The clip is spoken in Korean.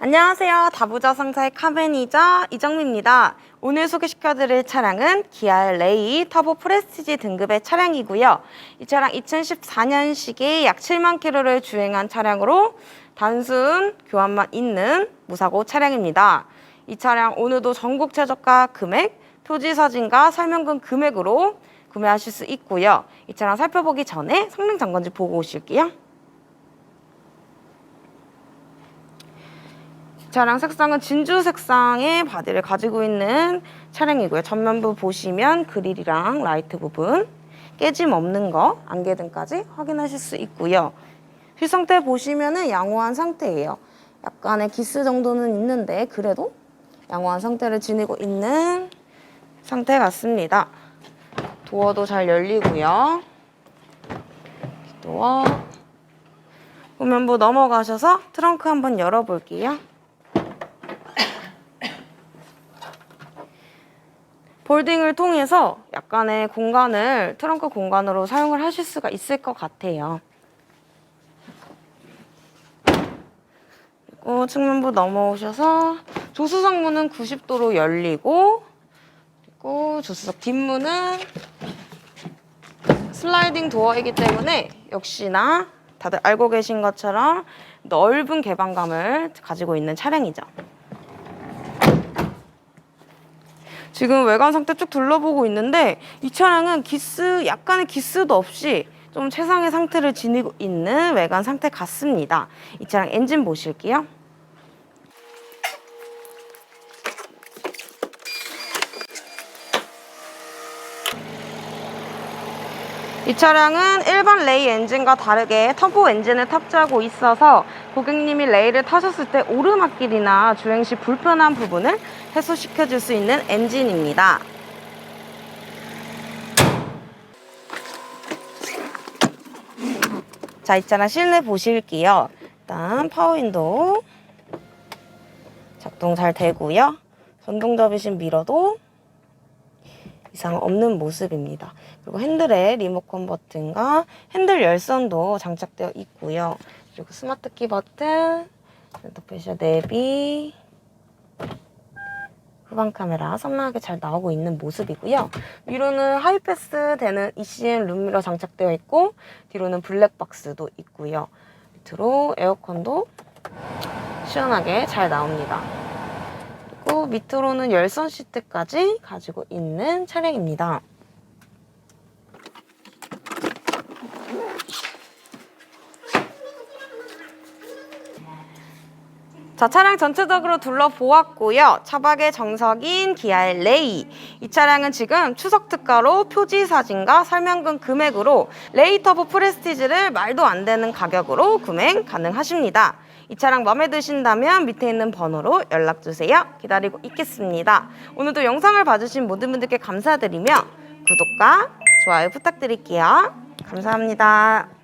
안녕하세요. 다부자 상사의 카메니저 이정미입니다. 오늘 소개시켜드릴 차량은 기아 레이 터보 프레스티지 등급의 차량이고요. 이 차량 2014년식에 약 7만 킬로를 주행한 차량으로 단순 교환만 있는 무사고 차량입니다. 이 차량 오늘도 전국 최저가 금액, 표지 사진과 설명금 금액으로 구매하실 수 있고요. 이 차량 살펴보기 전에 성능 점검지 보고 오실게요. 차량 색상은 진주 색상의 바디를 가지고 있는 차량이고요. 전면부 보시면 그릴이랑 라이트 부분 깨짐 없는 거 안개등까지 확인하실 수 있고요. 휠 상태 보시면은 양호한 상태예요. 약간의 기스 정도는 있는데 그래도 양호한 상태를 지니고 있는 상태 같습니다. 도어도 잘 열리고요. 도어 후면부 넘어가셔서 트렁크 한번 열어볼게요. 폴딩을 통해서 약간의 공간을 트렁크 공간으로 사용을 하실 수가 있을 것 같아요. 그리고 측면부 넘어오셔서 조수석 문은 90도로 열리고 그리고 조수석 뒷문은 슬라이딩 도어이기 때문에 역시나 다들 알고 계신 것처럼 넓은 개방감을 가지고 있는 차량이죠. 지금 외관 상태 쭉 둘러보고 있는데 이 차량은 기스 약간의 기스도 없이 좀 최상의 상태를 지니고 있는 외관 상태 같습니다. 이 차량 엔진 보실게요. 이 차량은 일반 레이 엔진과 다르게 터보 엔진을 탑재하고 있어서 고객님이 레이를 타셨을 때 오르막길이나 주행 시 불편한 부분을 해소시켜 줄 수 있는 엔진입니다. 자, 이 차량 실내 보실게요. 일단 파워윈도우 작동 잘 되고요. 전동 접이신 미러도 이상 없는 모습입니다. 그리고 핸들에 리모컨 버튼과 핸들 열선도 장착되어 있고요. 그리고 스마트 키 버튼, 센터페시아 내비, 후방 카메라 선명하게 잘 나오고 있는 모습이고요. 위로는 하이패스 되는 ECM 룸미러 장착되어 있고 뒤로는 블랙박스도 있고요. 밑으로 에어컨도 시원하게 잘 나옵니다. 밑으로는 열선 시트까지 가지고 있는 차량입니다. 자, 차량 전체적으로 둘러보았고요. 차박의 정석인 기아의 레이. 이 차량은 지금 추석 특가로 표지 사진과 설명금 금액으로 레이 터보 프레스티지를 말도 안 되는 가격으로 구매 가능하십니다. 이 차량 마음에 드신다면 밑에 있는 번호로 연락 주세요. 기다리고 있겠습니다. 오늘도 영상을 봐주신 모든 분들께 감사드리며 구독과 좋아요 부탁드릴게요. 감사합니다.